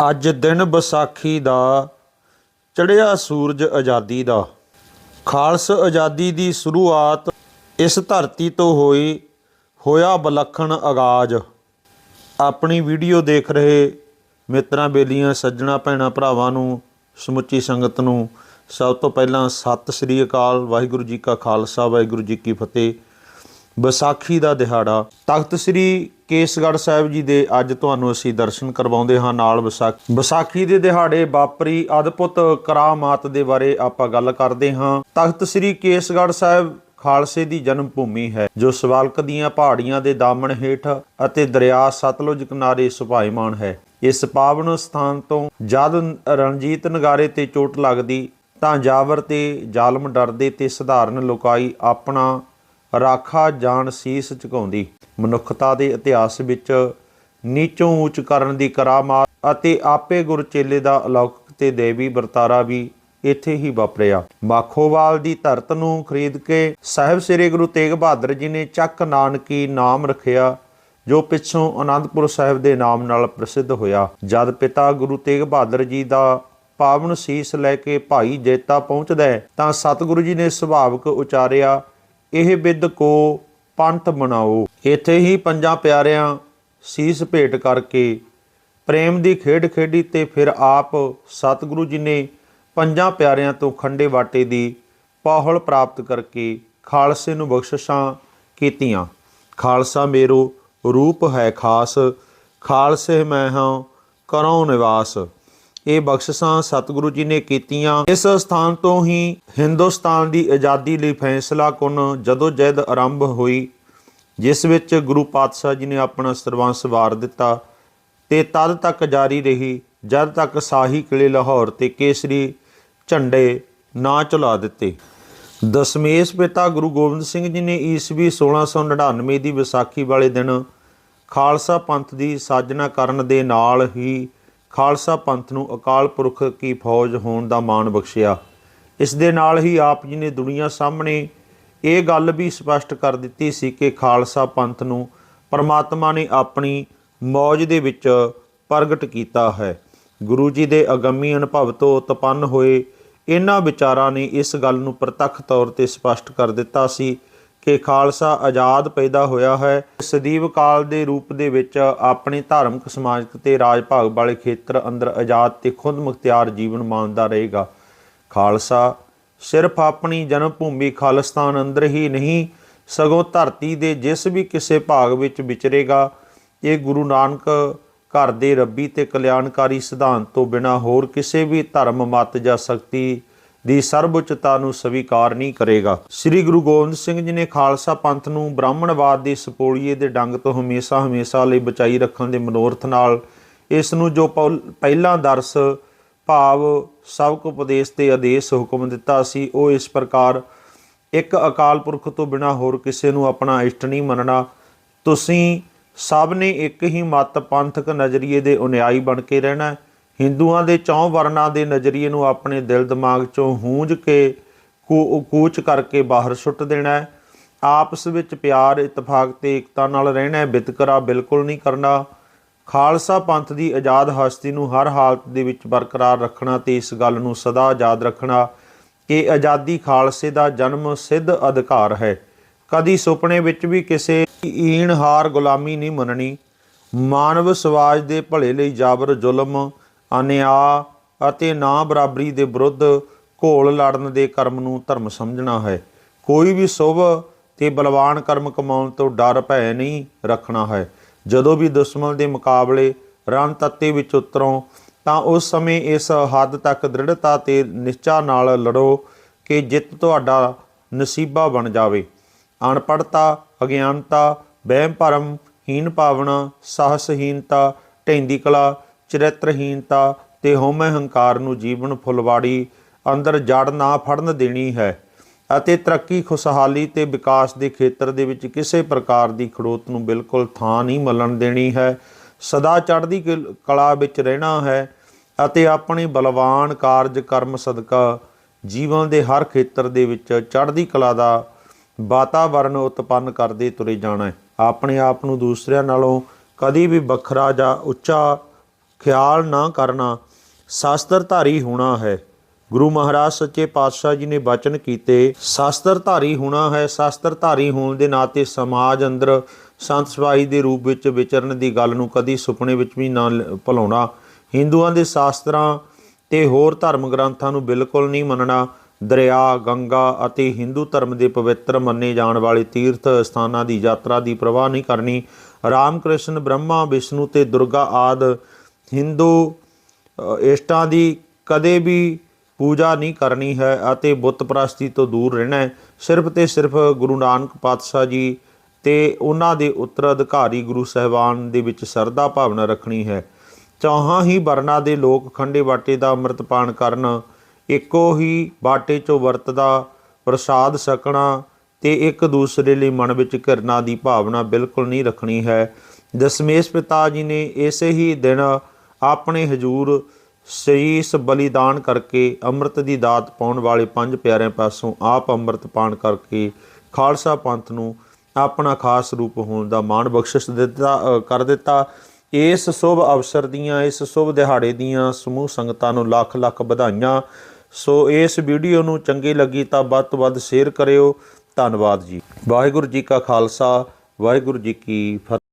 ਅੱਜ ਦਿਨ ਵਿਸਾਖੀ ਦਾ, ਚੜ੍ਹਿਆ ਸੂਰਜ ਆਜ਼ਾਦੀ ਦਾ। ਖਾਲਸ ਆਜ਼ਾਦੀ ਦੀ ਸ਼ੁਰੂਆਤ ਇਸ ਧਰਤੀ ਤੋਂ ਹੋਈ, ਹੋਇਆ ਬਲਖਣ ਆਗਾਜ਼। ਆਪਣੀ ਵੀਡੀਓ ਦੇਖ ਰਹੇ ਮਿੱਤਰਾਂ ਬੇਲੀਆਂ, ਸੱਜਣਾ ਭੈਣਾਂ ਭਰਾਵਾਂ ਨੂੰ, ਸਮੁੱਚੀ ਸੰਗਤ ਨੂੰ, ਸਭ ਤੋਂ ਪਹਿਲਾਂ ਸਤਿ ਸ੍ਰੀ ਅਕਾਲ, ਵਾਹਿਗੁਰੂ ਜੀ ਕਾ ਖਾਲਸਾ, ਵਾਹਿਗੁਰੂ ਜੀ ਕੀ ਫਤਿਹ। ਵਿਸਾਖੀ ਦਾ ਦਿਹਾੜਾ, ਤਖਤ ਸ੍ਰੀ ਕੇਸਗੜ੍ਹ ਸਾਹਿਬ ਜੀ ਦੇ ਅੱਜ ਤੁਹਾਨੂੰ ਅਸੀਂ ਦਰਸ਼ਨ ਕਰਵਾਉਂਦੇ ਹਾਂ ਨਾਲ ਵਿਸਾਖੀ। ਵਿਸਾਖੀ ਦੇ ਦਿਹਾੜੇ ਵਾਪਰੀ ਅਦਭੁਤ ਕਰਾਮਾਤ ਦੇ ਬਾਰੇ ਆਪਾਂ ਗੱਲ ਕਰਦੇ ਹਾਂ। ਤਖਤ ਸ੍ਰੀ ਕੇਸਗੜ੍ਹ ਸਾਹਿਬ ਖਾਲਸੇ ਦੀ ਜਨਮ ਭੂਮੀ ਹੈ, ਜੋ ਸਵਾਲਕ ਦੀਆਂ ਪਹਾੜੀਆਂ ਦੇ ਦਾਮਨ ਹੇਠ ਅਤੇ ਦਰਿਆ ਸਤਲੁਜ ਕਿਨਾਰੇ ਸੁਭਾਈਮਾਨ ਹੈ। ਇਸ ਪਾਵਨ ਸਥਾਨ ਤੋਂ ਜਦ ਰਣਜੀਤ ਨਗਾਰੇ ਤੇ ਚੋਟ ਲੱਗਦੀ, ਤਾਂ ਜਾਵਰ ਤੇ ਜ਼ਾਲਮ ਡਰਦੇ ਤੇ ਸਧਾਰਨ ਲੋਕਾਈ ਆਪਣਾ ਰਾਖਾ ਜਾਨ ਸੀਸ ਝੁਕਾਉਂਦੀ। ਮਨੁੱਖਤਾ ਦੇ ਇਤਿਹਾਸ ਵਿੱਚ ਨੀਚੋਂ ਉੱਚ ਕਰਨ ਦੀ ਕਰਾਮਾਤ ਅਤੇ ਆਪੇ ਗੁਰ ਚੇਲੇ ਦਾ ਅਲੌਕਿਕ ਤੇ ਦੇਵੀ ਵਰਤਾਰਾ ਵੀ ਇੱਥੇ ਹੀ ਵਾਪਰਿਆ। ਮਾਖੋਵਾਲ ਦੀ ਧਰਤ ਨੂੰ ਖਰੀਦ ਕੇ ਸਾਹਿਬ ਸ੍ਰੀ ਗੁਰੂ ਤੇਗ ਬਹਾਦਰ ਜੀ ਨੇ ਚੱਕ ਨਾਨਕੀ ਨਾਮ ਰੱਖਿਆ, ਜੋ ਪਿੱਛੋਂ ਆਨੰਦਪੁਰ ਸਾਹਿਬ ਦੇ ਨਾਮ ਨਾਲ ਪ੍ਰਸਿੱਧ ਹੋਇਆ। ਜਦ ਪਿਤਾ ਗੁਰੂ ਤੇਗ ਬਹਾਦਰ ਜੀ ਦਾ ਪਾਵਨ ਸੀਸ ਲੈ ਕੇ ਭਾਈ ਜੇਤਾ ਪਹੁੰਚਦਾ ਹੈ, ਤਾਂ ਸਤਿਗੁਰੂ ਜੀ ਨੇ ਸੁਭਾਵਕ ਉਚਾਰਿਆ, ਇਹ ਬਿੱਦ ਕੋ ਪੰਥ ਬਣਾਓ ਇੱਥੇ ਹੀ ਪੰਜਾਂ ਪਿਆਰਿਆਂ ਸੀਸ ਭੇਟ ਕਰਕੇ ਪ੍ਰੇਮ ਦੀ ਖੇਡ ਖੇਡੀ ਤੇ ਫਿਰ ਆਪ ਸਤਿਗੁਰੂ ਜੀ ਨੇ ਪੰਜਾਂ ਪਿਆਰਿਆਂ ਤੋਂ ਖੰਡੇ ਵਾਟੇ ਦੀ ਪੌਹਲ ਪ੍ਰਾਪਤ ਕਰਕੇ ਖਾਲਸੇ ਨੂੰ ਬਖਸ਼ਿਸ਼ਾਂ ਕੀਤੀਆਂ। ਖਾਲਸਾ ਮੇਰੋ ਰੂਪ ਹੈ ਖਾਸ, ਖਾਲਸੇ ਮੈਂ ਹਾਂ, ਕਰਉ ਨਿਵਾਸ। ਇਹ ਬਖਸ਼ਿਸ਼ਾਂ ਸਤਿਗੁਰੂ ਜੀ ਨੇ ਕੀਤੀਆਂ। ਇਸ ਸਥਾਨ ਤੋਂ ਹੀ ਹਿੰਦੁਸਤਾਨ ਦੀ ਆਜ਼ਾਦੀ ਲਈ ਫੈਸਲਾ ਕੁਨ ਜਦੋਂ ਜਦ ਆਰੰਭ ਹੋਈ, ਜਿਸ ਵਿੱਚ ਗੁਰੂ ਪਾਤਸ਼ਾਹ ਜੀ ਨੇ ਆਪਣਾ ਸਰਵੰਸ ਵਾਰ ਦਿੱਤਾ ਤੇ ਤਦ ਤੱਕ ਜਾਰੀ ਰਹੀ, ਜਦ ਤੱਕ ਸਾਹੀ ਕਿਲੇ ਲਾਹੌਰ ਤੇ ਕੇਸਰੀ ਝੰਡੇ ਨਾ ਚਲਾ ਦਿੱਤੇ। ਦਸਮੇਸ਼ ਪਿਤਾ ਗੁਰੂ ਗੋਬਿੰਦ ਸਿੰਘ ਜੀ ਨੇ ਈਸਵੀ 1699 ਦੀ ਵਿਸਾਖੀ ਵਾਲੇ ਦਿਨ ਖਾਲਸਾ ਪੰਥ ਦੀ ਸਾਜਨਾ ਕਰਨ ਦੇ ਨਾਲ ਹੀ ਖਾਲਸਾ ਪੰਥ ਨੂੰ ਅਕਾਲ ਪੁਰਖ ਕੀ ਫੌਜ ਹੋਣ ਦਾ ਮਾਣ ਬਖਸ਼ਿਆ। ਇਸ ਦੇ ਨਾਲ ਹੀ ਆਪ ਜੀ ਨੇ ਦੁਨੀਆ ਸਾਹਮਣੇ ਇਹ ਗੱਲ ਵੀ ਸਪਸ਼ਟ ਕਰ ਦਿੱਤੀ ਸੀ ਕਿ ਖਾਲਸਾ ਪੰਥ ਨੂੰ ਪਰਮਾਤਮਾ ਨੇ ਆਪਣੀ ਮੌਜ ਦੇ ਵਿੱਚ ਪ੍ਰਗਟ ਕੀਤਾ ਹੈ। ਗੁਰੂ ਜੀ ਦੇ ਅਗੰਮੀ ਅਨੁਭਵ ਤੋਂ ਉਤਪੰਨ ਹੋਏ ਇਹਨਾਂ ਵਿਚਾਰਾਂ ਨੇ ਇਸ ਗੱਲ ਨੂੰ ਪ੍ਰਤੱਖ ਤੌਰ ਤੇ ਸਪਸ਼ਟ ਕਰ ਦਿੱਤਾ ਸੀ ਕਿ ਖਾਲਸਾ ਆਜ਼ਾਦ ਪੈਦਾ ਹੋਇਆ ਹੈ। ਸਦੀਵ ਕਾਲ ਦੇ ਰੂਪ ਦੇ ਵਿੱਚ ਆਪਣੇ ਧਾਰਮਿਕ ਸਮਾਜਿਕ ਤੇ ਰਾਜ ਭਾਗ ਵਾਲੇ ਖੇਤਰ ਅੰਦਰ ਆਜ਼ਾਦ ਤੇ ਖੁਦ ਮੁਖਤਿਆਰ ਜੀਵਨ ਮਾਣਦਾ ਰਹੇਗਾ। ਖਾਲਸਾ ਸਿਰਫ ਆਪਣੀ ਜਨਮ ਭੂਮੀ ਖਾਲਿਸਤਾਨ ਅੰਦਰ ਹੀ ਨਹੀਂ, ਸਗੋਂ ਧਰਤੀ ਦੇ ਜਿਸ ਵੀ ਕਿਸੇ ਭਾਗ ਵਿੱਚ ਵਿਚਰੇਗਾ, ਇਹ ਗੁਰੂ ਨਾਨਕ ਘਰ ਦੇ ਰੱਬੀ ਤੇ ਕਲਿਆਣਕਾਰੀ ਸਿਧਾਂਤ ਤੋਂ ਬਿਨਾ ਹੋਰ ਕਿਸੇ ਵੀ ਧਰਮ, ਮਤ ਜਾਂ ਸ਼ਕਤੀ ਦੀ ਸਰਵਉੱਚਤਾ ਨੂੰ ਸਵੀਕਾਰ ਨਹੀਂ ਕਰੇਗਾ। ਸ੍ਰੀ ਗੁਰੂ ਗੋਬਿੰਦ ਸਿੰਘ ਜੀ ਨੇ ਖਾਲਸਾ ਪੰਥ ਨੂੰ ਬ੍ਰਾਹਮਣਵਾਦ ਦੇ ਸਪੋਲੀਏ ਦੇ ਡੰਗ ਤੋਂ ਹਮੇਸ਼ਾ ਹਮੇਸ਼ਾ ਲਈ ਬਚਾਈ ਰੱਖਣ ਦੇ ਮਨੋਰਥ ਨਾਲ ਇਸ ਨੂੰ ਜੋ ਪੌਲ- ਪਹਿਲਾਂ ਦਰਸ, ਭਾਵ, ਸਬਕ ਉਪਦੇਸ਼ ਤੇ ਆਦੇਸ਼ ਹੁਕਮ ਦਿੱਤਾ ਸੀ, ਉਹ ਇਸ ਪ੍ਰਕਾਰ ਇੱਕ ਅਕਾਲ ਪੁਰਖ ਤੋਂ ਬਿਨਾ ਹੋਰ ਕਿਸੇ ਨੂੰ ਆਪਣਾ ਇਸ਼ਟ ਨਹੀਂ ਮੰਨਣਾ। ਤੁਸੀਂ ਸਭ ਨੇ ਇੱਕ ਹੀ ਮਤ ਪੰਥਕ ਨਜ਼ਰੀਏ ਦੇ ਅਨੁਯਾਈ ਬਣ ਕੇ ਰਹਿਣਾ ਹਿੰਦੂਆਂ ਦੇ ਚੌਂ ਵਰਨਾਂ ਦੇ ਨਜ਼ਰੀਏ ਨੂੰ ਆਪਣੇ ਦਿਲ ਦਿਮਾਗ ਚੋਂ ਹੂੰਝ ਕੇ ਕੂ- ਕੂਚ ਕਰਕੇ ਬਾਹਰ ਸੁੱਟ ਦੇਣਾ ਹੈ। ਆਪਸ ਵਿੱਚ ਪਿਆਰ, ਇਤਫਾਕ ਤੇ ਏਕਤਾ ਨਾਲ ਰਹਿਣਾ ਹੈ। ਵਿਤਕਰਾ ਬਿਲਕੁਲ ਨਹੀਂ ਕਰਨਾ। ਖਾਲਸਾ ਪੰਥ ਦੀ ਆਜ਼ਾਦ ਹਸਤੀ ਨੂੰ ਹਰ ਹਾਲਤ ਦੇ ਵਿੱਚ ਬਰਕਰਾਰ ਰੱਖਣਾ ਤੇ ਇਸ ਗੱਲ ਨੂੰ ਸਦਾ ਯਾਦ ਰੱਖਣਾ, ਕਿ ਆਜ਼ਾਦੀ ਖਾਲਸੇ ਦਾ ਜਨਮ ਸਿੱਧ ਅਧਿਕਾਰ ਹੈ। ਕਦੀ ਸੁਪਨੇ ਵਿੱਚ ਵੀ ਕਿਸੇ ਈਣ ਹਾਰ ਗੁਲਾਮੀ ਨਹੀਂ ਮੰਨਣੀ। ਮਾਨਵ ਸਮਾਜ ਦੇ ਭਲੇ ਲਈ ਜਾਬਰ ਜ਼ੁਲਮ ਅਨਿਆ ਅਤੇ ਨਾ ਬਰਾਬਰੀ ਦੇ ਵਿਰੁੱਧ ਘੋਲ ਲੜਨ ਦੇ ਕਰਮ ਨੂੰ ਧਰਮ ਸਮਝਣਾ ਹੈ। ਕੋਈ ਵੀ ਸ਼ੁਭ ਤੇ ਬਲਵਾਨ ਕਰਮ ਕਮਾਉਣ ਤੋਂ ਡਰ ਭੈ ਨਹੀਂ ਰੱਖਣਾ ਹੈ। ਜਦੋਂ ਵੀ ਦੁਸ਼ਮਣ ਦੇ ਮੁਕਾਬਲੇ ਰਣ ਤੱਤੇ ਵਿੱਚ ਉਤਰੋ, ਤਾਂ ਉਸ ਸਮੇਂ ਇਸ ਹੱਦ ਤੱਕ ਦ੍ਰਿੜਤਾ ਤੇ ਨਿਸ਼ਚਾ ਨਾਲ ਲੜੋ ਕਿ ਜਿੱਤ ਤੁਹਾਡਾ ਨਸੀਬਾ ਬਣ ਜਾਵੇ। ਅਨਪੜਤਾ ਅਗਿਆਨਤਾ ਵਹਿਮ ਭਰਮ ਹੀਨ ਭਾਵਨਾ ਸਾਹਸਹੀਨਤਾ ਢੈਂਦੀ ਕਲਾ ਚਰਿੱਤਰਹੀਨਤਾ ਤੇ ਹਉਮੈ ਹੰਕਾਰ ਨੂੰ ਜੀਵਨ ਫੁਲਵਾੜੀ ਅੰਦਰ ਜੜ ਨਾ ਫੜਨ ਦੇਣੀ ਹੈ ਅਤੇ ਤਰੱਕੀ, ਖੁਸ਼ਹਾਲੀ ਤੇ ਵਿਕਾਸ ਦੇ ਖੇਤਰ ਦੇ ਵਿੱਚ ਕਿਸੇ ਪ੍ਰਕਾਰ ਦੀ ਖੜੋਤ ਨੂੰ ਬਿਲਕੁਲ ਥਾਂ ਨਹੀਂ ਮਲਣ ਦੇਣੀ ਹੈ। ਸਦਾ ਚੜ੍ਹਦੀ ਕਲ- ਕਲਾ ਵਿੱਚ ਰਹਿਣਾ ਹੈ ਅਤੇ ਆਪਣੇ ਬਲਵਾਨ ਕਾਰਜ, ਕਰਮ, ਸਦਕਾ ਜੀਵਨ ਦੇ ਹਰ ਖੇਤਰ ਦੇ ਵਿੱਚ ਚੜ੍ਹਦੀ ਕਲਾ ਦਾ ਵਾਤਾਵਰਣ ਉਤਪੰਨ ਕਰਦੇ ਤੁਰੇ ਜਾਣਾ ਹੈ। ਆਪਣੇ ਆਪ ਨੂੰ ਦੂਸਰਿਆਂ ਨਾਲੋਂ ਕਦੀ ਵੀ ਵੱਖਰਾ ਜਾਂ ਉੱਚਾ ਖਿਆਲ ਨਾ ਕਰਨਾ, ਸ਼ਾਸਤਰਧਾਰੀ ਹੋਣਾ ਹੈ। ਗੁਰੂ ਮਹਾਰਾਜ ਸੱਚੇ ਪਾਤਸ਼ਾਹ ਜੀ ਨੇ ਬਚਨ ਕੀਤੇ, ਸ਼ਾਸਤਰਧਾਰੀ ਹੋਣਾ ਹੈ। ਸ਼ਾਸਤਰਧਾਰੀ ਹੋਣ ਦੇ ਨਾਤੇ ਸਮਾਜ ਅੰਦਰ ਸੰਤ ਸਵਾਈ ਦੇ ਰੂਪ ਵਿੱਚ ਵਿਚਰਨ ਦੀ ਗੱਲ ਨੂੰ ਕਦੀ ਸੁਪਨੇ ਵਿੱਚ ਵੀ ਨਾ ਲ- ਭੁਲਾਉਣਾ। ਹਿੰਦੂਆਂ ਦੇ ਸ਼ਾਸਤਰਾਂ ਤੇ ਹੋਰ ਧਰਮ ਗ੍ਰੰਥਾਂ ਨੂੰ ਬਿਲਕੁਲ ਨਹੀਂ ਮੰਨਣਾ। ਦਰਿਆ, ਗੰਗਾ ਅਤੇ ਹਿੰਦੂ ਧਰਮ ਦੇ ਪਵਿੱਤਰ ਮੰਨੇ ਜਾਣ ਵਾਲੇ ਤੀਰਥ ਸਥਾਨਾਂ ਦੀ ਯਾਤਰਾ ਦੀ ਪ੍ਰਵਾਹ ਨਹੀਂ ਕਰਨੀ। ਰਾਮ ਕ੍ਰਿਸ਼ਨ ਬ੍ਰਹਮਾ, ਵਿਸ਼ਨੂੰ ਤੇ ਦੁਰਗਾ ਆਦ ਹਿੰਦੂ ਇਸ਼ਟਾਂ ਦੀ ਕਦੇ ਵੀ ਪੂਜਾ ਨਹੀਂ ਕਰਨੀ ਹੈ ਅਤੇ ਬੁੱਤ ਪ੍ਰਸਤੀ ਤੋਂ ਦੂਰ ਰਹਿਣਾ ਹੈ। ਸਿਰਫ ਤੇ ਸਿਰਫ ਗੁਰੂ ਨਾਨਕ ਪਾਤਸ਼ਾਹ ਜੀ ਤੇ ਉਹਨਾਂ ਦੇ ਉੱਤਰਾਧਿਕਾਰੀ ਗੁਰੂ ਸਾਹਿਬਾਨ ਦੇ ਵਿੱਚ ਸਰਦਾ ਭਾਵਨਾ ਰੱਖਣੀ ਹੈ। ਚੌਹਾਂ ਹੀ ਵਰਨਾ ਦੇ ਲੋਕ ਖੰਡੇ ਬਾਟੇ ਦਾ ਅੰਮ੍ਰਿਤਪਾਨ ਕਰਨ, ਇੱਕੋ ਹੀ ਬਾਟੇ ਚੋਂ ਵਰਤਦਾ ਪ੍ਰਸਾਦ ਸਕਣਾ ਤੇ ਇੱਕ ਦੂਸਰੇ ਲਈ ਮਨ ਵਿੱਚ ਘਿਰਨਾ ਦੀ ਭਾਵਨਾ ਬਿਲਕੁਲ ਨਹੀਂ ਰੱਖਣੀ ਹੈ। ਦਸ਼ਮੇਸ਼ ਪਿਤਾ ਜੀ ਨੇ ਇਸੇ ਹੀ ਦਿਨ ਆਪਣੇ ਹਜੂਰ ਸ਼ੀਸ ਬਲੀਦਾਨ ਕਰਕੇ ਅੰਮ੍ਰਿਤ ਦੀ ਦਾਤ ਪਾਉਣ ਵਾਲੇ ਪੰਜ ਪਿਆਰਿਆਂ ਪਾਸੋਂ ਆਪ ਅੰਮ੍ਰਿਤ ਪਾਨ ਕਰਕੇ ਖਾਲਸਾ ਪੰਥ ਨੂੰ ਆਪਣਾ ਖਾਸ ਰੂਪ ਹੋਣ ਦਾ ਮਾਣ ਬਖਸ਼ਿਸ਼ ਦਿੱਤਾ ਕਰ ਦਿੱਤਾ। ਇਸ ਸ਼ੁਭ ਅਵਸਰ ਦੀਆਂ, ਇਸ ਸ਼ੁਭ ਦਿਹਾੜੇ ਦੀਆਂ ਸਮੂਹ ਸੰਗਤਾਂ ਨੂੰ ਲੱਖ ਲੱਖ ਵਧਾਈਆਂ। ਸੋ ਇਸ ਵੀਡੀਓ ਨੂੰ ਚੰਗੀ ਲੱਗੀ ਤਾਂ ਵੱਧ ਤੋਂ ਵੱਧ ਸ਼ੇਅਰ ਕਰਿਓ। ਧੰਨਵਾਦ ਜੀ। ਵਾਹਿਗੁਰੂ ਜੀ ਕਾ ਖਾਲਸਾ, ਵਾਹਿਗੁਰੂ ਜੀ ਕੀ ਫਤਿਹ।